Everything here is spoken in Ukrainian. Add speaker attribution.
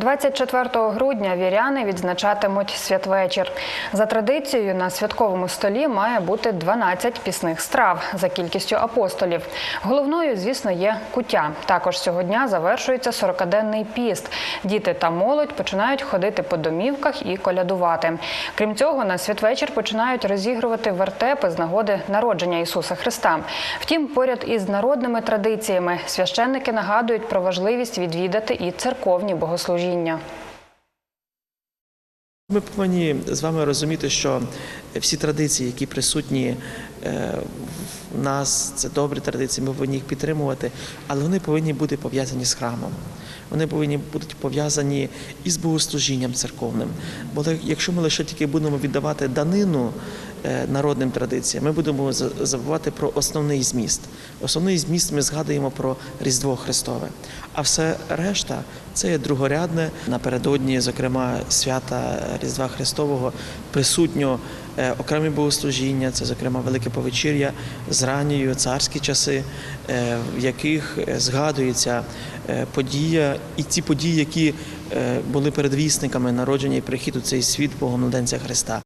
Speaker 1: 24 грудня віряни відзначатимуть святвечір. За традицією на святковому столі має бути 12 пісних страв за кількістю апостолів. Головною, звісно, є куття. Також цього дня завершується 40-денний піст. Діти та молодь починають ходити по домівках і колядувати. Крім цього, на святвечір починають розігрувати вертепи з нагоди народження Ісуса Христа. Втім, поряд із народними традиціями священники нагадують про важливість відвідати і церковні богослужіння.
Speaker 2: Ми повинні з вами розуміти, що всі традиції, які присутні е, в нас, це добрі традиції, ми повинні їх підтримувати, але вони повинні бути пов'язані з храмом. Вони повинні бути пов'язані із богослужінням церковним. Бо якщо ми лише тільки будемо віддавати данину народним традиціям, ми будемо за- забувати про основний зміст. Основний зміст ми згадуємо про Різдво Христове. А все решта це є другорядне. Напередодні, зокрема, свята Різдва Христового присутньо е, окремі богослужіння, це, зокрема, Велике Повечір'я з ранньою царські часи, е, в яких е, згадується е, подія і ті події, які е, були передвісниками народження і приходу в цей світ Богомладенця Христа.